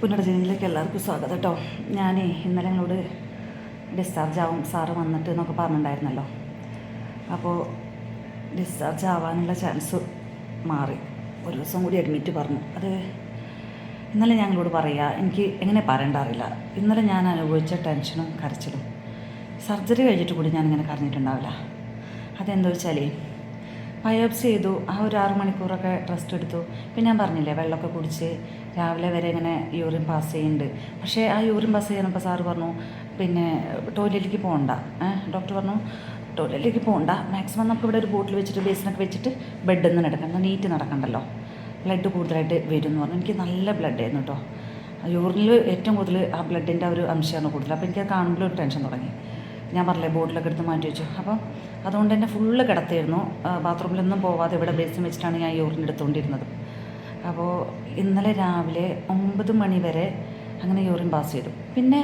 പുനർജനിയിലേക്ക് എല്ലാവർക്കും സ്വാഗതം കേട്ടോ. ഞാനേ ഇന്നലെ ഞങ്ങളോട് ഡിസ്ചാർജ് ആവും സാറ് വന്നിട്ട് എന്നൊക്കെ പറഞ്ഞിട്ടുണ്ടായിരുന്നല്ലോ. അപ്പോൾ ഡിസ്ചാർജ് ആവാനുള്ള ചാൻസ് മാറി. ഒരു ദിവസം കൂടി അഡ്മിറ്റ് പറഞ്ഞു. അത് ഇന്നലെ ഞങ്ങളോട് പറയുക എനിക്ക് എങ്ങനെ പറയേണ്ട അറിയില്ല. ഇന്നലെ ഞാൻ അനുഭവിച്ച ടെൻഷനും കരച്ചിലും. സർജറി കഴിഞ്ഞിട്ട് കൂടി ഞാനിങ്ങനെ കരഞ്ഞിട്ടുണ്ടാവില്ല. അതെന്താ വെച്ചാൽ ബയോപ്സി ചെയ്തു. ആ ഒരു ആറ് മണിക്കൂറൊക്കെ റെസ്റ്റ് എടുത്തു. പിന്നെ ഞാൻ പറഞ്ഞില്ലേ വെള്ളമൊക്കെ കുടിച്ച് രാവിലെ വരെ ഇങ്ങനെ യൂറിൻ പാസ് ചെയ്യുന്നുണ്ട് പക്ഷേ ആ യൂറിൻ പാസ് ചെയ്യുന്നപ്പോൾ സാറ് പറഞ്ഞു പിന്നെ ടോയ്ലറ്റിലേക്ക് പോകണ്ട ഡോക്ടർ പറഞ്ഞു ടോയ്ലറ്റിലേക്ക് പോകണ്ട മാക്സിമം നമുക്ക് ഇവിടെ ഒരു ബോട്ടിൽ വെച്ചിട്ട് ബേസിനൊക്കെ വെച്ചിട്ട് ബെഡിൽ നിന്ന് എന്നാൽ നീറ്റ് നടക്കണ്ടല്ലോ. ബ്ലഡ് കൂടുതലായിട്ട് വരും എന്ന് പറഞ്ഞു. എനിക്ക് നല്ല ബ്ലഡ് ആയിരുന്നു കേട്ടോ യൂറിനിൽ ഏറ്റവും കൂടുതൽ ആ ബ്ലഡിന്റെ ഒരു അംശമാണ് കൂടുതൽ. അപ്പോൾ എനിക്കത് കാണുമ്പോൾ ഒരു ടെൻഷൻ തുടങ്ങി. ഞാൻ പറഞ്ഞില്ലേ ബോട്ടിലൊക്കെ എടുത്ത് മാറ്റി വെച്ചു. അപ്പം അതുകൊണ്ട് തന്നെ ഫുള്ള് കിടത്തിയിരുന്നു. ബാത്റൂമിലൊന്നും പോവാതെ ഇവിടെ ബേസിൻ വെച്ചിട്ടാണ് ഞാൻ യൂറിൻ എടുത്തുകൊണ്ടിരുന്നത്. അപ്പോൾ ഇന്നലെ രാവിലെ ഒമ്പത് മണി വരെ അങ്ങനെ യൂറിൻ പാസ് ചെയ്തു. പിന്നെ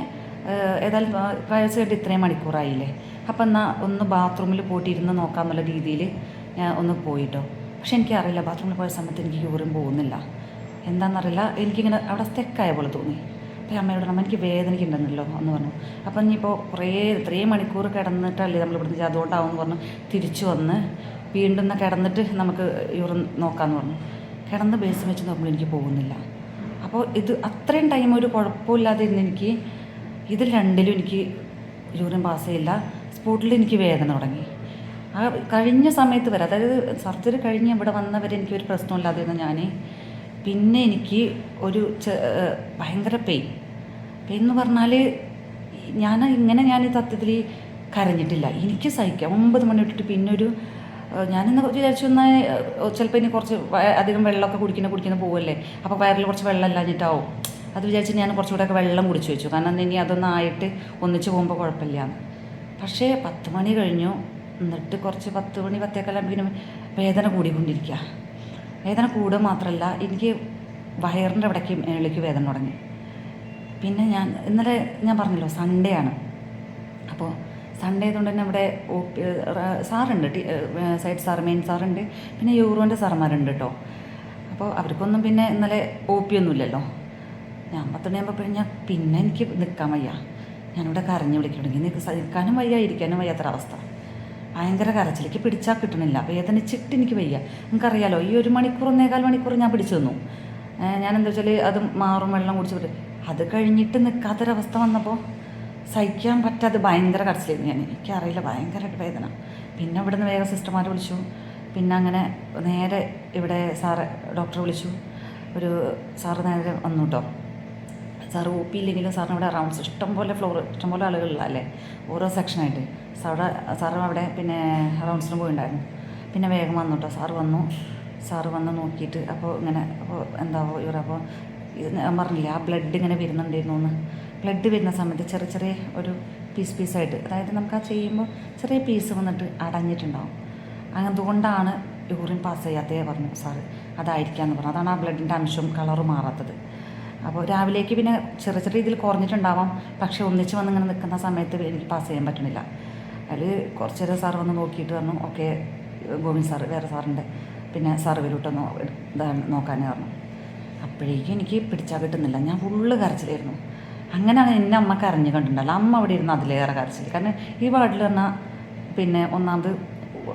ഏതായാലും വയസ്സ് കേട്ട് ഇത്രയും മണിക്കൂറായില്ലേ? അപ്പം എന്നാൽ ഒന്ന് ബാത്റൂമിൽ പോയിട്ട് ഇരുന്ന് നോക്കാമെന്നുള്ള രീതിയിൽ ഞാൻ ഒന്ന് പോയിട്ടോ. പക്ഷെ എനിക്കറിയില്ല ബാത്റൂമിൽ പോയ സമയത്ത് എനിക്ക് യൂറിൻ പോകുന്നില്ല. എന്താണെന്നറിയില്ല. എനിക്കിങ്ങനെ അവിടെ സ്റ്റെക്കായ പോലെ തോന്നി. അപ്പോൾ അമ്മയോട് അമ്മ എനിക്ക് വേദനയ്ക്കുണ്ടെന്നല്ലോ എന്ന് പറഞ്ഞു. അപ്പം ഇനിയിപ്പോൾ കുറേ ഇത്രയും മണിക്കൂർ കിടന്നിട്ടല്ലേ നമ്മൾ ഇവിടുന്ന് അതുകൊണ്ടാവും എന്ന് പറഞ്ഞു തിരിച്ചു വന്ന് വീണ്ടും കിടന്നിട്ട് നമുക്ക് യൂറിൻ നോക്കാമെന്ന് പറഞ്ഞു. കിടന്ന് ബേസ് വെച്ച് നോക്കുമ്പോൾ എനിക്ക് പോകുന്നില്ല. അപ്പോൾ ഇത് അത്രയും ടൈം ഒരു കുഴപ്പമില്ലാതെ ഇരുന്ന് എനിക്ക് ഇത് രണ്ടിലും എനിക്ക് യൂറിൻ പാസ് ചെയ്യില്ല. സ്പോട്ടിൽ എനിക്ക് വേദന തുടങ്ങി. ആ കഴിഞ്ഞ സമയത്ത് വരെ അതായത് സർജറി കഴിഞ്ഞ് ഇവിടെ വന്നവരെ എനിക്കൊരു പ്രശ്നമില്ലാതിരുന്ന ഞാൻ പിന്നെ എനിക്ക് ഒരു ഭയങ്കര പെയിൻ എന്ന് പറഞ്ഞാൽ ഞാൻ ഇങ്ങനെ ഞാൻ തത്വത്തിൽ കരഞ്ഞിട്ടില്ല. എനിക്ക് സഹിക്കാം. ഒമ്പത് മണി തൊട്ടിട്ട് പിന്നെ ഒരു ഏഹ് ഞാനിന്ന് വിചാരിച്ചു എന്നാൽ ചിലപ്പോൾ ഇനി കുറച്ച് അധികം വെള്ളമൊക്കെ കുടിക്കുന്ന കുടിക്കുന്ന പോവല്ലേ? അപ്പോൾ വയറിൽ കുറച്ച് വെള്ളം ഇല്ലാഞ്ഞിട്ടാവും. അത് വിചാരിച്ച് ഞാൻ കുറച്ചുകൂടെയൊക്കെ വെള്ളം കുടിച്ച് വെച്ചു. കാരണം ഇനി അതൊന്നും ആയിട്ട് ഒന്നിച്ച് പോകുമ്പോൾ കുഴപ്പമില്ല പക്ഷേ പത്ത് മണി കഴിഞ്ഞു. എന്നിട്ട് കുറച്ച് പത്ത് മണി പത്തേക്കാലാകുമ്പോഴേക്കും വേദന കൂടിക്കൊണ്ടിരിക്കുക വേദന കൂടുക മാത്രമല്ല എനിക്ക് വയറിന്റെ ഇവിടേക്ക് മേളിലേക്ക് വേദന തുടങ്ങി. പിന്നെ ഞാൻ ഇന്നലെ ഞാൻ പറഞ്ഞല്ലോ സൺഡേ ആണ്. അപ്പോൾ സൺഡേ ആയതുകൊണ്ട് തന്നെ അവിടെ ഒ സാറുണ്ട് സൈഡ് സാറ് മെയിൻ സാറുണ്ട് പിന്നെ യൂറോന്റെ സാറന്മാരുണ്ട് കേട്ടോ അപ്പോൾ അവർക്കൊന്നും പിന്നെ ഇന്നലെ ഒ പി ഒന്നുമില്ലല്ലോ ഞാൻ പത്തുമണിയാകുമ്പോൾ കഴിഞ്ഞാൽ പിന്നെ എനിക്ക് നിൽക്കാൻ വയ്യ. ഞാനിവിടെ കരഞ്ഞു വിളിക്കണമെങ്കിൽ നിൽക്ക് നിൽക്കാനും വയ്യ ഇരിക്കാനും വയ്യാത്തൊരവസ്ഥ ഭയങ്കര കരച്ചിലേക്ക് പിടിച്ചാൽ കിട്ടണില്ല. വേദനിച്ചിട്ട് എനിക്ക് വയ്യ. നിങ്ങൾക്കറിയാലോ ഈ ഒരു മണിക്കൂർ ഒന്നേകാൽ മണിക്കൂർ ഞാൻ പിടിച്ചു തന്നു ഞാൻ എന്താ വെച്ചാൽ അത് മാറും വെള്ളം കുടിച്ച് അത് കഴിഞ്ഞിട്ട് നിൽക്കാത്തൊരവസ്ഥ വന്നപ്പോൾ സഹിക്കാൻ പറ്റാതെ ഭയങ്കര കരച്ചിലായിരുന്നു ഞാൻ എനിക്കറിയില്ല ഭയങ്കരമായിട്ട് വേദന. പിന്നെ ഇവിടെ നിന്ന് വേഗം സിസ്റ്റർമാർ വിളിച്ചു. പിന്നെ അങ്ങനെ നേരെ ഇവിടെ സാറ് ഡോക്ടറെ വിളിച്ചു. ഒരു സാറ് നേരെ വന്നു കേട്ടോ സാറ് ഒ പി ഇല്ലെങ്കിലും സാറിന് ഇവിടെ റൗണ്ട്സ് ഇഷ്ടംപോലെ ഫ്ലോർ ഇഷ്ടംപോലെ ആളുകളിലല്ലേ ഓരോ സെക്ഷനായിട്ട്. സാറ് സാറ് അവിടെ പിന്നെ റൗണ്ട്സിന് പോയിണ്ടായിരുന്നു. പിന്നെ വേഗം വന്നു കേട്ടോ സാറ് വന്നു. സാറ് വന്ന് നോക്കിയിട്ട് അപ്പോൾ ഇങ്ങനെ അപ്പോൾ എന്താവോ ഇത് ഞാൻ ആ ബ്ലഡ് ഇങ്ങനെ വരുന്നുണ്ടായിരുന്നു എന്ന് ബ്ലഡ് വരുന്ന സമയത്ത് ചെറിയ ചെറിയ ഒരു പീസ് പീസായിട്ട് അതായത് നമുക്ക് ആ ചെയ്യുമ്പോൾ ചെറിയ പീസ് വന്നിട്ട് അടഞ്ഞിട്ടുണ്ടാവും. അതുകൊണ്ടാണ് യൂറിൻ പാസ് ചെയ്യാത്തേ പറഞ്ഞു സാറ് അതായിരിക്കാമെന്ന് പറഞ്ഞു. അതാണ് ആ ബ്ലഡിന്റെ അംശവും കളറ് മാറാത്തത്. അപ്പോൾ രാവിലേക്ക് പിന്നെ ചെറിയ ചെറിയ രീതിയിൽ കുറഞ്ഞിട്ടുണ്ടാവാം. പക്ഷേ ഒന്നിച്ച് വന്ന് ഇങ്ങനെ നിൽക്കുന്ന സമയത്ത് എനിക്ക് പാസ് ചെയ്യാൻ പറ്റുന്നില്ല അതിൽ കുറച്ച് നേരം സാർ വന്ന് നോക്കിയിട്ട് പറഞ്ഞു ഓക്കെ ഗോവിന്ദ് സാറ് വേറെ സാറിന്റെ പിന്നെ സാറ് ഇതാണ് നോക്കാനേ പറഞ്ഞു. അപ്പോഴേക്കും എനിക്ക് പിടിച്ചാൽ കിട്ടുന്നില്ല. ഞാൻ ഫുള്ള് കരച്ചിലായിരുന്നു. അങ്ങനെയാണ് എന്നെ അമ്മ കരഞ്ഞ് കണ്ടിട്ടുണ്ടല്ലോ അമ്മ അവിടെ ഇരുന്ന് അതിലേറെ കരച്ചിൽ കാരണം ഈ വാർഡിൽ പറഞ്ഞാൽ പിന്നെ ഒന്നാമത്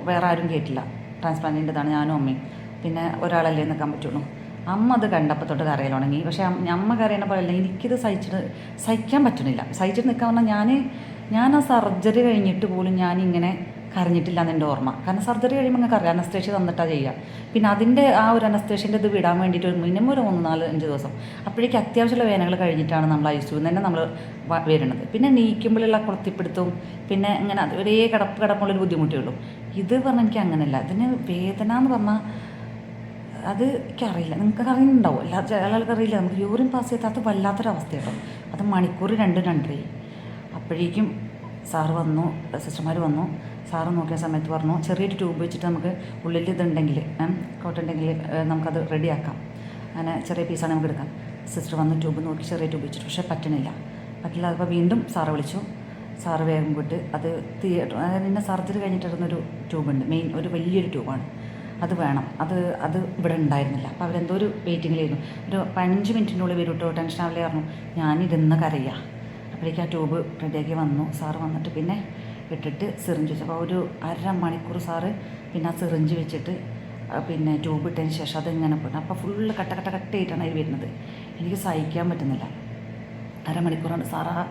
വേറെ ആരും കേട്ടില്ല. ട്രാൻസ്പ്ലാന്റിന്റെതാണ് ഞാനും അമ്മയും. പിന്നെ ഒരാളല്ലേ നിൽക്കാൻ പറ്റുള്ളൂ. അമ്മ അത് കണ്ടപ്പോൾ തൊട്ട് കറിയാൻ തുടങ്ങി. പക്ഷേ അമ്മ കറിയുന്ന പോലെ പോലെയല്ല എനിക്കിത് സഹിച്ചിട്ട് സഹിക്കാൻ പറ്റുന്നില്ല. സഹിച്ചിട്ട് നിൽക്കാൻ പറഞ്ഞാൽ ഞാൻ ഞാൻ ആ സർജറി കഴിഞ്ഞിട്ട് പോലും ഞാനിങ്ങനെ കരഞ്ഞിട്ടില്ല എന്ന് ഓർമ്മ. കാരണം സർജറി കഴിയുമ്പോൾ നിങ്ങൾക്ക് അറിയാം. അനസ്തേഷ്യ തന്നിട്ടാണ് ചെയ്യുക പിന്നെ അതിന്റെ ആ ഒരു അനസ്തേഷ്യന്റെ ഇത് വിടാൻ വേണ്ടിയിട്ട് ഒരു മിനിമം ഒരു മൂന്ന് നാല് അഞ്ച് ദിവസം അപ്പോഴേക്കും അത്യാവശ്യമുള്ള വേനകൾ കഴിഞ്ഞിട്ടാണ് നമ്മൾ ഐ സിയിൽ തന്നെ നമ്മൾ വരുന്നത്. പിന്നെ നീക്കുമ്പോഴുള്ള കുളത്തിപ്പിടുത്തവും പിന്നെ ഇങ്ങനെ ഒരേ കിടപ്പ് കിടപ്പുള്ളൊരു ബുദ്ധിമുട്ടേ ഉള്ളൂ. ഇത് പറഞ്ഞാൽ എനിക്ക് അങ്ങനെയല്ല ഇതിന് വേദന എന്ന് പറഞ്ഞാൽ അത് എനിക്കറിയില്ല. നിങ്ങൾക്ക് അറിയുന്നുണ്ടാവും. എല്ലാ ചില ആൾക്കാർക്ക് അറിയില്ല. നമുക്ക് യൂറിൻ പാസ് ചെയ്താത്ത വല്ലാത്തൊരവസ്ഥ കേട്ടോ അത് മണിക്കൂർ രണ്ട് രണ്ടരയായി. അപ്പോഴേക്കും സാറ് വന്നു സിസ്റ്റർമാർ വന്നു. സാറ് നോക്കിയ സമയത്ത് പറഞ്ഞു ചെറിയൊരു ട്യൂബ് വെച്ചിട്ട് നമുക്ക് ഉള്ളിൽ ഇതുണ്ടെങ്കിൽ കോട്ടുണ്ടെങ്കിൽ നമുക്കത് റെഡിയാക്കാം അങ്ങനെ ചെറിയ പീസാണ് നമുക്ക് എടുക്കാം സിസ്റ്റർ വന്ന് ട്യൂബ് നോക്കി ചെറിയ ട്യൂബ് വെച്ചിട്ട് പക്ഷേ പറ്റണില്ല. പറ്റില്ല അപ്പോൾ വീണ്ടും സാറ് വിളിച്ചു. സാറ് വേഗം വിട്ട് അത് തിയേറ്റർ അതായത് പിന്നെ സർജറി കഴിഞ്ഞിട്ടിരുന്നൊരു ട്യൂബുണ്ട് മെയിൻ ഒരു വലിയൊരു ട്യൂബാണ് അത് വേണം. അത് അത് ഇവിടെ ഉണ്ടായിരുന്നില്ല. അപ്പോൾ അവരെന്തോ ഒരു വെയിറ്റിങ്ങിലായിരുന്നു ഒരു പതിനഞ്ച് മിനിറ്റിനുള്ളിൽ വരും കേട്ടോ ടെൻഷൻ ആവില്ലേ പറഞ്ഞു. ഞാനിരുന്ന് കരയുക അപ്പോഴേക്കും ആ ട്യൂബ് റെഡിയാക്കി വന്നു. സാറ് വന്നിട്ട് പിന്നെ ഇട്ടിട്ട് സിറിഞ്ച് വെച്ചു. അപ്പോൾ ഒരു അര മണിക്കൂർ സാറ് പിന്നെ ആ സിറിഞ്ച് വെച്ചിട്ട് പിന്നെ ട്യൂബ് ഇട്ടതിന് ശേഷം അതിങ്ങനെ പോയിട്ട് അപ്പോൾ ഫുള്ള് കട്ട കട്ട കട്ടയായിട്ടാണ് അതിൽ വരുന്നത്. എനിക്ക് സഹിക്കാൻ പറ്റുന്നില്ല. അരമണിക്കൂറാണ് സാറ് ആ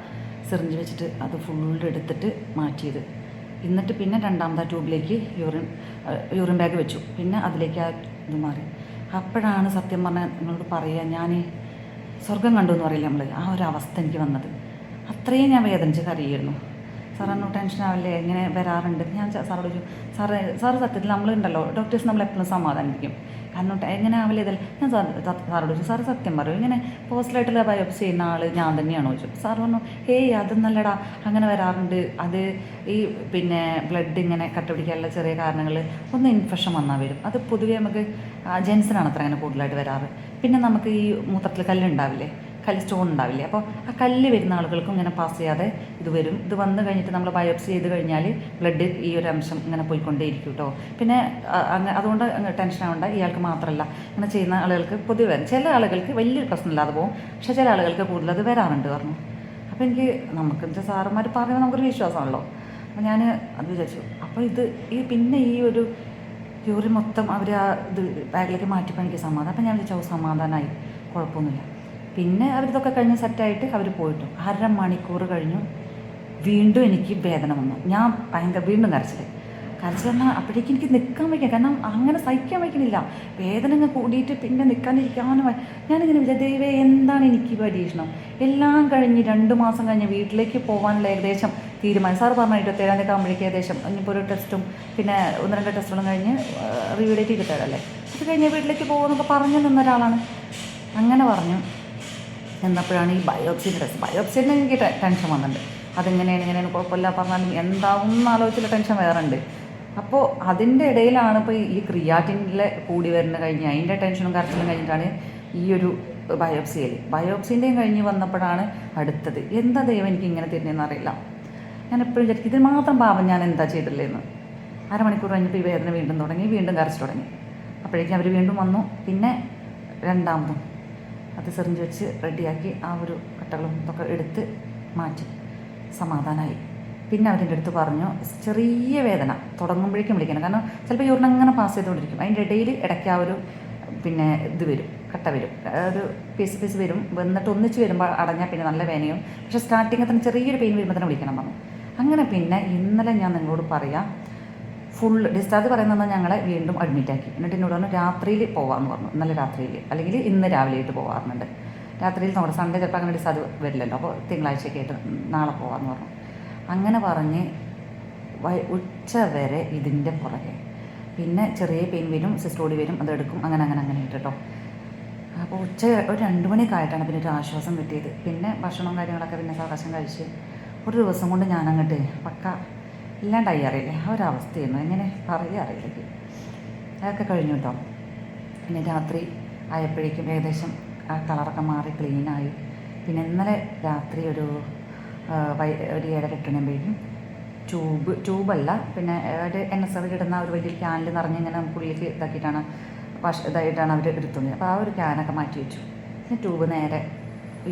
സിറിഞ്ച് വെച്ചിട്ട് അത് ഫുള്ള് എടുത്തിട്ട് മാറ്റിയത്. എന്നിട്ട് പിന്നെ രണ്ടാമത്തെ ട്യൂബിലേക്ക് യൂറിൻ യൂറിൻ ബാഗ് വെച്ചു. പിന്നെ അതിലേക്ക് ആ ഇത് മാറി. അപ്പോഴാണ് സത്യം പറഞ്ഞാൽ നിങ്ങളോട് പറയുക ഞാൻ സ്വർഗം കണ്ടു എന്ന് പറയില്ല നമ്മൾ ആ ഒരു അവസ്ഥ എനിക്ക് വന്നത്. അത്രയും ഞാൻ വേദനിച്ച് കരയായിരുന്നു സാറന്നു ടെൻഷൻ ആവില്ലേ? എങ്ങനെ വരാറുണ്ട്? ഞാൻ സാറോട് ചോദിച്ചു സാറ് സാറ് സത്യത്തിൽ നമ്മളുണ്ടല്ലോ. ഡോക്ടേഴ്സ് നമ്മളെപ്പോഴും സമാധാനിക്കും കാരണം എങ്ങനെ ആവില്ല ഇതല്ല? ഞാൻ സാറോട് ചോദിച്ചു സാറ് സത്യം പറയും ഇങ്ങനെ പോസ്റ്റലായിട്ടുള്ള ബയോപ്സി ചെയ്യുന്ന ആൾ ഞാൻ തന്നെയാണോ? ചോദിച്ചു. സാർ പറഞ്ഞു ഹേയ് അതൊന്നല്ലടാ. അങ്ങനെ വരാറുണ്ട്. അത് ഈ പിന്നെ ബ്ലഡ് ഇങ്ങനെ കട്ടുപിടിക്കാനുള്ള ചെറിയ കാരണങ്ങൾ. ഒന്ന് ഇൻഫെക്ഷൻ വന്നാൽ വരും. അത് പൊതുവേ നമുക്ക് ജെൻസിനാണ് അത്ര അങ്ങനെ കൂടുതലായിട്ട് വരാറ്. പിന്നെ നമുക്ക് ഈ മൂത്രത്തിൽ കല്ലുണ്ടാവില്ലേ കല്ല് സ്റ്റോൺ ഉണ്ടാവില്ലേ അപ്പോൾ ആ കല്ല് വരുന്ന ആളുകൾക്കും ഇങ്ങനെ പാസ് ചെയ്യാതെ ഇത് വരും. ഇത് വന്നു കഴിഞ്ഞിട്ട് നമ്മൾ ബയോപ്സി ചെയ്ത് കഴിഞ്ഞാൽ ബ്ലഡ് ഈ ഒരു അംശം ഇങ്ങനെ പോയിക്കൊണ്ടേയിരിക്കും കേട്ടോ പിന്നെ അതുകൊണ്ട് ടെൻഷൻ ആവേണ്ട. ഇയാൾക്ക് മാത്രമല്ല ഇങ്ങനെ ചെയ്യുന്ന ആളുകൾക്ക് പൊതുവെ ചില ആളുകൾക്ക് വലിയൊരു പ്രശ്നമില്ലാതെ പോകും. പക്ഷേ ചില ആളുകൾക്ക് കൂടുതൽ അത് വരാറുണ്ട് പറഞ്ഞു. അപ്പോൾ എനിക്ക് നമുക്ക് സാറന്മാർ പറയുമ്പോൾ നമുക്കൊരു വിശ്വാസമാണല്ലോ. അപ്പോൾ ഞാൻ അത് വിചാരിച്ചു അപ്പോൾ ഇത് ഈ പിന്നെ ഈ ഒരു യൂറിൻ മൊത്തം അവർ ആ ഇത് ബാഗിലേക്ക് മാറ്റിയപ്പോൾ എനിക്ക് സമാധാനം. അപ്പം ഞാൻ വിചാരിച്ചു "ഓ, സമാധാനമായി. കുഴപ്പമൊന്നുമില്ല. പിന്നെ അവരിതൊക്കെ കഴിഞ്ഞ് സെറ്റായിട്ട് അവർ പോയിട്ടു. അര മണിക്കൂർ കഴിഞ്ഞു. വീണ്ടും എനിക്ക് വേദന വന്നു. ഞാൻ ഭയങ്കര വീണ്ടും കരച്ചിൽ കരച്ചിൽ പറഞ്ഞാൽ അപ്പോഴേക്കും എനിക്ക് നിൽക്കാൻ വയ്ക്കാം കാരണം അങ്ങനെ സഹിക്കാൻ വയ്ക്കുന്നില്ല വേദന അങ്ങ് കൂടിയിട്ട് പിന്നെ നിൽക്കാനിരിക്കാനും. ഞാനിങ്ങനെ വിചാരിച്ച ദൈവേ എന്താണ് എനിക്ക് പരീക്ഷണം? എല്ലാം കഴിഞ്ഞ് രണ്ട് മാസം കഴിഞ്ഞ് വീട്ടിലേക്ക് പോകാനുള്ള ഏകദേശം തീരുമാനം. സാർ പറഞ്ഞു ഇരുപത്തേഴാം തീയതി ആകുമ്പോഴേക്കും ഏകദേശം ഇനിയിപ്പോൾ ഒരു ടെസ്റ്റും പിന്നെ ഒന്ന് രണ്ട് ടെസ്റ്റുകളും കഴിഞ്ഞ് റിവ്യൂ ഇരുപത്തേഴല്ലേ അത് കഴിഞ്ഞ് വീട്ടിലേക്ക് പോകുമെന്നൊക്കെ പറഞ്ഞു നിന്ന ഒരാളാണ്. അങ്ങനെ പറഞ്ഞു. എന്നപ്പോഴാണ് ഈ ബയോപ്സിന്റെ ടെസ്റ്റ് ബയോപ്സിന്റെ എനിക്ക് ടെൻഷൻ വന്നിട്ടുണ്ട്. അതെങ്ങനെയാണ് എങ്ങനെയാണ് കുഴപ്പമില്ല പറഞ്ഞാലും എന്താവും എന്ന് ആലോചിച്ചുള്ള ടെൻഷൻ വേറെ ഉണ്ട് അപ്പോൾ അതിന്റെ ഇടയിലാണ് ഇപ്പോൾ ഈ ക്രിയാറ്റിനിലെ കൂടി വരുന്ന കഴിഞ്ഞ് അതിന്റെ ടെൻഷനും കരച്ചിലും കഴിഞ്ഞിട്ടാണ് ഈ ഒരു ബയോപ്സിയിൽ ബയോപ്സിന്റെയും കഴിഞ്ഞ് വന്നപ്പോഴാണ് അടുത്തത്. എന്താ ദൈവം എനിക്ക് ഇങ്ങനെ തരുന്നതെന്ന് അറിയില്ല. ഞാൻ എപ്പോഴും വിചാരിക്കും ഇതിന് മാത്രം പാപം ഞാൻ എന്താ ചെയ്തിട്ടില്ലെന്ന് അരമണിക്കൂർ കഴിഞ്ഞപ്പോൾ ഈ വേദന വീണ്ടും തുടങ്ങി വീണ്ടും കരച്ചു തുടങ്ങി. അപ്പോഴേക്കും അവർ വീണ്ടും വന്നു. പിന്നെ രണ്ടാമതും. അത് സെറിഞ്ച് വെച്ച് റെഡിയാക്കി ആ ഒരു കട്ടകളും ഇതൊക്കെ എടുത്ത് മാറ്റി. സമാധാനമായി പിന്നെ അവരെന്റെ അടുത്ത് പറഞ്ഞു ചെറിയ വേദന തുടങ്ങുമ്പോഴേക്കും വിളിക്കണം. കാരണം ചിലപ്പോൾ യൂറിൻ അങ്ങനെ പാസ് ചെയ്തുകൊണ്ടിരിക്കും. അതിന്റെ ഇടയിൽ ഇടയ്ക്ക് ആ ഒരു പിന്നെ ഇത് വരും കട്ട വരും. ഒരു പീസ് പീസ് വരും. വന്നിട്ട് ഒന്നിച്ച് വരുമ്പോൾ അടഞ്ഞാൽ പിന്നെ നല്ല വേനയും പക്ഷേ സ്റ്റാർട്ടിങ്ങിൽ തന്നെ ചെറിയൊരു പെയിൻ വരുമ്പോൾ തന്നെ വിളിക്കണം പറഞ്ഞു. അങ്ങനെ പിന്നെ ഇന്നലെ ഞാൻ നിങ്ങളോട് പറയാം ഫുൾ ഡിസ്ചാർജ് പറയുന്നത് ഞങ്ങളെ വീണ്ടും അഡ്മിറ്റ് ആക്കി. എന്നിട്ട് എന്നോട് പറഞ്ഞു രാത്രിയിൽ പോവാന്ന് പറഞ്ഞു. ഇന്നലെ രാത്രിയിൽ. അല്ലെങ്കിൽ ഇന്ന് രാവിലെയായിട്ട് പോകാറുണ്ട് രാത്രിയിൽ നമ്മുടെ സൺഡേ ചിലപ്പോൾ അങ്ങനെ ഡിസ്ചാർജ് വരില്ലല്ലോ. അപ്പോൾ തിങ്കളാഴ്ചയൊക്കെ ആയിട്ട് നാളെ പോകാമെന്ന് പറഞ്ഞു. അങ്ങനെ പറഞ്ഞ് ഉച്ച വരെ ഇതിന്റെ പുറകെ. പിന്നെ ചെറിയ പെയിൻ വരും സിസ്റ്റോടി വരും അതെടുക്കും അങ്ങനെ അങ്ങനെ അങ്ങനെ കേട്ടോ അപ്പോൾ ഉച്ച ഒരു രണ്ട് മണിയൊക്കെ ആയിട്ടാണ് പിന്നെ ഒരു ആശ്വാസം കിട്ടിയത്. പിന്നെ ഭക്ഷണവും കാര്യങ്ങളൊക്കെ പിന്നെ സാവകാശം കഴിച്ച് ഒരു ദിവസം കൊണ്ട് ഞാനങ്ങോട്ട് പക്ക ഇല്ലാണ്ടായി അറിയില്ല? ആ ഒരു അവസ്ഥയായിരുന്നു. എങ്ങനെ? പറയുക. അതൊക്കെ കഴിഞ്ഞു കേട്ടോ. പിന്നെ രാത്രി ആയപ്പോഴേക്കും ഏകദേശം ആ കളറൊക്കെ മാറി ക്ലീനായി പിന്നെ ഇന്നലെ രാത്രി ഒരു വൈ ഒരു ഏഴര എട്ടണമ്പോഴേക്കും ട്യൂബ് ട്യൂബല്ല. പിന്നെ ഒരു എൻ എസ് എൽ ഇടുന്ന ഒരു വലിയ ക്യാനിൽ നിറഞ്ഞ് ഇങ്ങനെ പുള്ളിക്ക് ഇതാക്കിയിട്ടാണ് വാഷ് ഇതായിട്ടാണ് അവർ എടുത്തുന്നത് അപ്പോൾ ആ ഒരു ക്യാനൊക്കെ മാറ്റി വെച്ചു. പിന്നെ ട്യൂബ് നേരെ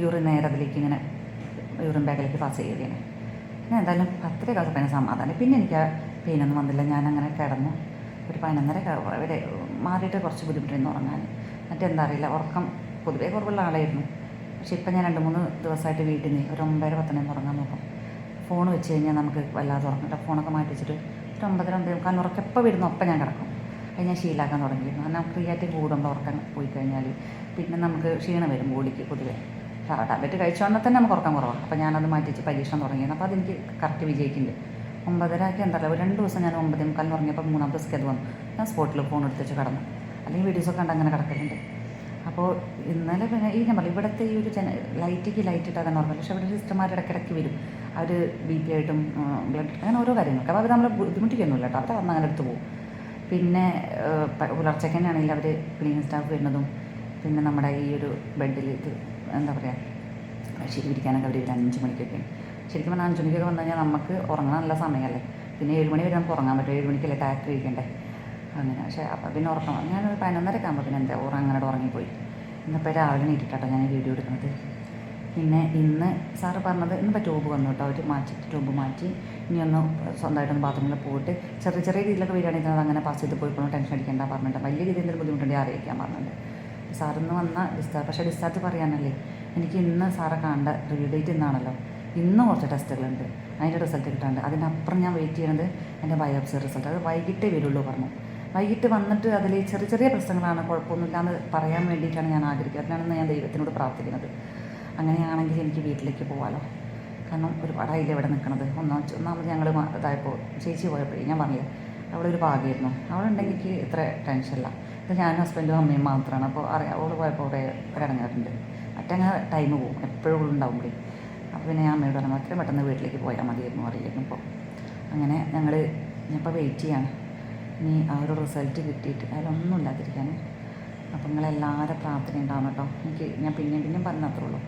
യൂറിൻ നേരെ അതിലേക്ക് ഇങ്ങനെ യൂറിൻ ബാഗിലേക്ക് പാസ് ചെയ്യുകയാണ്. പിന്നെ എന്തായാലും പത്തര കാലത്ത് പിന്നെ സമാധാനം. പിന്നെ എനിക്ക് ആ പെയിനൊന്നും വന്നില്ല. ഞാൻ അങ്ങനെ കിടന്നു. ഒരു പതിനൊന്നര വരെ മാറിയിട്ട് കുറച്ച് ബുദ്ധിമുട്ടായിരുന്നു ഉറങ്ങാൻ. മറ്റെന്താ അറിയില്ല ഉറക്കം പൊതുവേ കുറവുള്ള ആളായിരുന്നു. പക്ഷെ ഇപ്പം ഞാൻ രണ്ട് മൂന്ന് ദിവസമായിട്ട് വീട്ടിൽ നിന്ന് ഒരു ഒമ്പതര പത്തനം ഉറങ്ങാൻ നോക്കും. ഫോൺ വെച്ച് കഴിഞ്ഞാൽ നമുക്ക് വല്ലാതെ ഉറങ്ങിട്ട് ഫോണൊക്കെ മാറ്റി വെച്ചിട്ട് ഒരു ഒമ്പതര ഒമ്പത് കാരണം ഉറക്കം എപ്പോൾ വരുന്നു ഒപ്പം ഞാൻ കിടക്കും. അത് ഞാൻ ശീലാക്കാൻ തുടങ്ങിയിരുന്നു. കാരണം ഫ്രീ ആയിട്ട് കൂടുമ്പോൾ ഉറക്കം പോയി കഴിഞ്ഞാൽ പിന്നെ നമുക്ക് ക്ഷീണം വരും ബോഡിക്ക് പൊതുവേ. ടാബ്ലറ്റ് കഴിച്ചോണ്ടാൽ തന്നെ നമുക്ക് ഉറക്കം കുറവാണ്. അപ്പോൾ ഞാനത് മാറ്റി വെച്ച് പരീക്ഷണം തുടങ്ങിയത് അപ്പോൾ അതെനിക്ക് കറക്റ്റ് വിജയിക്കുന്നുണ്ട്. ഒമ്പതരക്ക് എന്താ ഒരു രണ്ട് ദിവസം ഞാൻ ഒമ്പതേ മുക്കാലിന് ഉറങ്ങിയപ്പോൾ ദിവസം അത് വന്നു. ഞാൻ സ്പോട്ടിൽ ഫോൺ എടുത്തിട്ട് കടന്നു. അല്ലെങ്കിൽ വീഡിയോസൊക്കെ കണ്ട് അങ്ങനെ കിടക്കലുണ്ട്. അപ്പോൾ ഇന്നലെ പിന്നെ ഈ പറഞ്ഞു ഇവിടുത്തെ ഈ ഒരു ജന ലൈറ്റിക്ക് ലൈറ്റ് ഇട്ടാൽ ഉറങ്ങില്ല പക്ഷേ ഇവിടെ സിസ്റ്റർമാർ ഇടയ്ക്കിടയ്ക്ക് വരും. അവർ ബി പി ആയിട്ടും ബ്ലഡ് അങ്ങനെ ഓരോ കാര്യങ്ങൾക്ക് അപ്പോൾ അവർ നമ്മളെ ബുദ്ധിമുട്ടിക്കൊന്നുമില്ല കേട്ടോ. അവർ വന്ന് അങ്ങനെ എടുത്ത് പോകും പിന്നെ പുലർച്ചയ്ക്ക് തന്നെയാണെങ്കിൽ അവർ ക്ലീനിങ് സ്റ്റാഫ് വരുന്നതും പിന്നെ നമ്മുടെ ഈ ഒരു ബെഡിൽ ഇത് എന്താ പറയുക ശരി പിടിക്കാനൊക്കെ അവർ ഒരു അഞ്ച് മണിക്കൊക്കെ. ശരിക്കും പറഞ്ഞാൽ അഞ്ച് മണിക്കൊക്കെ വന്നു കഴിഞ്ഞാൽ നമുക്ക് ഉറങ്ങാൻ നല്ല സമയമല്ലേ പിന്നെ ഏഴ് മണി വരെ നമുക്ക് ഉറങ്ങാൻ പറ്റും. ഏഴ് മണിക്കല്ലേ ടാക്ട് കഴിക്കണ്ടേ? അങ്ങനെ. പക്ഷേ അപ്പം പിന്നെ ഉറക്കണം ഞാനൊരു പതിനൊന്നരക്ക് ആകുമ്പോൾ പിന്നെ എന്താ അങ്ങനെ ഉറങ്ങിപ്പോയി. ഇന്നിപ്പോൾ രാവിലെ നീട്ടിട്ടോ ഞാൻ വീഡിയോ എടുക്കുന്നത്. പിന്നെ ഇന്ന് സാറ് പറഞ്ഞത് ഇന്നിപ്പോൾ ട്യൂബ് വന്നു കേട്ടോ അവർ മാറ്റി ട്യൂബ് മാറ്റി. ഇനി ഒന്ന് സ്വന്തമായിട്ടൊന്ന് ബാത്റൂമിൽ പോയിട്ട് ചെറിയ ചെറിയ രീതിയിലൊക്കെ വരികയാണെങ്കിൽ അങ്ങനെ പാസ് ചെയ്ത് പോയിക്കോളും. ടെൻഷൻ അടിക്കേണ്ട പറഞ്ഞിട്ട്. വലിയ രീതിയിൽ എന്തെങ്കിലും ബുദ്ധിമുട്ടുണ്ടെങ്കിൽ അറിയിക്കാൻ പറഞ്ഞിട്ടുണ്ട്. സാറിന്ന് വന്ന ഡിസ്ചാർജ് പക്ഷേ ഡിസ്ചാർജ് പറയാനല്ലേ? എനിക്ക് ഇന്ന് സാറെ കാണേണ്ട റിവ്യൂ ഡേറ്റ് ഇന്നാണല്ലോ. ഇന്ന് കുറച്ച് ടെസ്റ്റുകളുണ്ട്. അതിന്റെ റിസൾട്ട് കിട്ടാണ്ട്. അതിനപ്പുറം ഞാൻ വെയിറ്റ് ചെയ്യണത് എന്റെ ബയോപ്സി റിസൾട്ട് അത് വൈകിട്ടേ വരുള്ളൂ പറഞ്ഞു. വൈകിട്ട് വന്നിട്ട് അതിൽ ചെറിയ ചെറിയ പ്രശ്നങ്ങളാണ്. കുഴപ്പമൊന്നുമില്ല എന്ന് പറയാൻ വേണ്ടിയിട്ടാണ് ഞാൻ ആഗ്രഹിക്കുന്നത്. അതിനാണ് ഞാൻ ദൈവത്തിനോട് പ്രാർത്ഥിക്കുന്നത്. അങ്ങനെയാണെങ്കിൽ എനിക്ക് വീട്ടിലേക്ക് പോകാമല്ലോ കാരണം ഒരുപാടായില്ല ഇവിടെ നിൽക്കണത്. ഒന്നാം ഒന്നാമത് ഞങ്ങൾ ഇതായപ്പോൾ ചേച്ചി പോയപ്പോഴേ ഞാൻ പറഞ്ഞില്ല അവിടെ ഒരു ഭാഗ്യമായിരുന്നു എനിക്ക് ഇത്ര ടെൻഷനില്ല ഇത് ഞാൻ ഹസ്ബൻഡും അമ്മയും മാത്രമാണ്. അപ്പോൾ അറിയാം അവൾ പോയപ്പോൾ അവിടെ ഒരടങ്ങാറുണ്ട്. മറ്റങ്ങ് ടൈം പോകും. എപ്പോഴും ഉണ്ടാവുമ്പോഴേ അപ്പോൾ പിന്നെ ഞാൻ അമ്മയോട് പറഞ്ഞു അത്രയും പെട്ടെന്ന് വീട്ടിലേക്ക് പോയാൽ മതിയായിരുന്നു അറിയായിരുന്നു ഇപ്പോൾ അങ്ങനെ ഞങ്ങൾ ഞാനിപ്പോൾ വെയിറ്റ് ചെയ്യാണ്. ഇനി ആ ഒരു റിസൾട്ട് കിട്ടിയിട്ട് അതിലൊന്നും ഇല്ലാതിരിക്കാൻ അപ്പോൾ നിങ്ങളെല്ലാവരും പ്രാർത്ഥന ഉണ്ടാവണം കേട്ടോ. എനിക്ക് ഞാൻ പിന്നെയും പിന്നെയും പറഞ്ഞത്രേ ഉള്ളൂ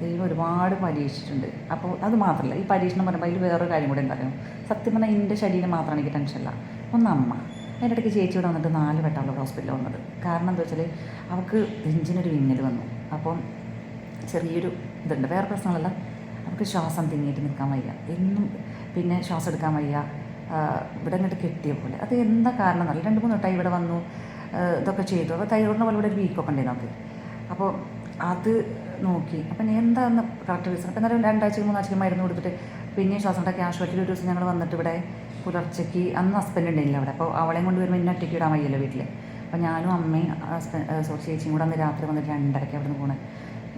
ദൈവം ഒരുപാട് പരീക്ഷിച്ചിട്ടുണ്ട്. അപ്പോൾ അത് മാത്രമല്ല ഈ പരീക്ഷണം പറയുമ്പോൾ അതിൽ വേറൊരു കാര്യം കൂടെ ഉണ്ടായിരുന്നു സത്യം പറഞ്ഞാൽ എന്റെ ശരീരം മാത്രമാണ് എനിക്ക് ടെൻഷനില്ല ഒന്ന് അമ്മ. അതിന്റെ ഇടയ്ക്ക് ചേച്ചി ഇവിടെ വന്നിട്ട് നാല് വട്ടമുള്ള ഹോസ്പിറ്റലിൽ വന്നത്. കാരണം എന്താ വെച്ചാൽ അവൾക്ക് നെഞ്ചിനൊരു വിങ്ങൽ വന്നു. അപ്പം ചെറിയൊരു ഇതുണ്ട്. വേറെ പ്രശ്നങ്ങളല്ല. അവർക്ക് ശ്വാസം തിങ്ങിയിട്ട് നിൽക്കാൻ വയ്യ. എന്നും പിന്നെ ശ്വാസം എടുക്കാൻ വയ്യ. ഇവിടെ ഇങ്ങോട്ട് കെട്ടിയ പോലെ. അത് എന്താ കാരണം? എന്നല്ല രണ്ട് മൂന്ന് വട്ടം ഇവിടെ വന്നു. ഇതൊക്കെ ചെയ്തു. അപ്പോൾ തൈറോയിഡിനെ പോലെ ഇവിടെ ഒരു വീക്കൊക്കെ ഉണ്ടായിരുന്നു നമുക്ക് അപ്പോൾ അത് നോക്കി. അപ്പം ഞാൻ എന്താന്ന് കറക്റ്റ് റീസൺ അപ്പം എന്നാലും രണ്ടാഴ്ച മൂന്നാഴ്ചയ്ക്ക് മരുന്ന് കൊടുത്തിട്ട് പിന്നെയും ശ്വാസം ആശുപത്രിയിൽ ഒരു ദിവസം ഞങ്ങൾ വന്നിട്ട് ഇവിടെ പുലർച്ചയ്ക്ക് അന്ന് ഹസ്ബൻഡ് ഉണ്ടായില്ല അവിടെ. അപ്പോൾ അവളെയും കൊണ്ട് വരുമ്പോൾ എന്നെ ഒറ്റയ്ക്ക് ഇടാൻ വയ്യല്ലോ വീട്ടിൽ അപ്പോൾ ഞാനും അമ്മയും ഹസ്ബൻഡ് സോറി ചേച്ചിയും കൂടെ അന്ന് രാത്രി വന്നിട്ട് രണ്ടരയ്ക്ക് അവിടെ നിന്ന് പോണേ.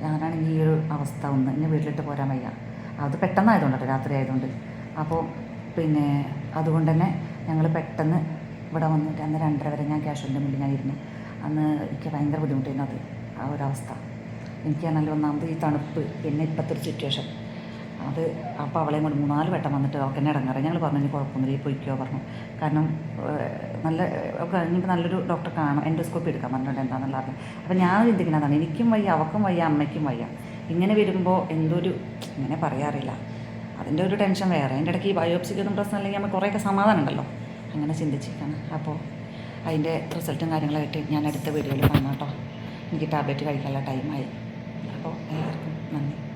ഞാനാണെങ്കിൽ ഈ ഒരു അവസ്ഥ ഒന്ന് എന്നെ വീട്ടിലിട്ട് പോരാൻ വയ്യ. അത് പെട്ടെന്നായതുകൊണ്ട് രാത്രി ആയതുകൊണ്ട്. അപ്പോൾ പിന്നെ അതുകൊണ്ട് തന്നെ ഞങ്ങൾ പെട്ടെന്ന് ഇവിടെ വന്നിട്ട് അന്ന് രണ്ടര വരെ ഞാൻ ക്യാഷ് മുന്നിൽ ഞാൻ ഇരുന്നു അന്ന് എനിക്ക് ഭയങ്കര ബുദ്ധിമുട്ടായിരുന്നു അത് ആ ഒരു അവസ്ഥ. എനിക്കാണല്ലോ ഒന്നാമത് ഈ തണുപ്പ് പിന്നെ ഇപ്പോഴത്തെ ഒരു സിറ്റുവേഷൻ അത് അപ്പോൾ അവളെയും കൊണ്ട് മൂന്നാൽ വട്ടം വന്നിട്ട് അവൾക്ക് എന്നെ ഇടങ്ങാറ്. ഞങ്ങൾ പറഞ്ഞു കുഴപ്പമൊന്നുമില്ല ഈ പൊയ്ക്കോ പറഞ്ഞു. കാരണം നല്ല കഴിഞ്ഞിട്ട് നല്ലൊരു ഡോക്ടറെ കാണാം എൻഡോസ്കോപ്പി എടുക്കാൻ പറഞ്ഞിട്ടുണ്ട് എന്താണെന്നുള്ള അറിയാം അപ്പോൾ ഞാൻ ചിന്തിക്കുന്നതാണ് എനിക്കും വയ്യ അവൾക്കും വയ്യ അമ്മയ്ക്കും വയ്യ. ഇങ്ങനെ വരുമ്പോൾ എന്തൊരു ഇങ്ങനെ പറയാറില്ല. അതിന്റെ ഒരു ടെൻഷൻ വേറെ. അതിന്റെ ഇടയ്ക്ക് ഈ ബയോപ്സിക്കൊന്നും പ്രശ്നം അല്ലെങ്കിൽ നമ്മൾ കുറേയൊക്കെ സമാധാനം ഉണ്ടല്ലോ. അങ്ങനെ ചിന്തിച്ചിരിക്കുകയാണ് അപ്പോൾ അതിന്റെ റിസൾട്ടും കാര്യങ്ങളായിട്ട് ഞാൻ അടുത്ത വീഡിയോയിൽ കാണാം കേട്ടോ. എനിക്ക് ടാബ്ലറ്റ് കഴിക്കാനുള്ള ടൈമായി അപ്പോൾ എല്ലാവർക്കും നന്ദി.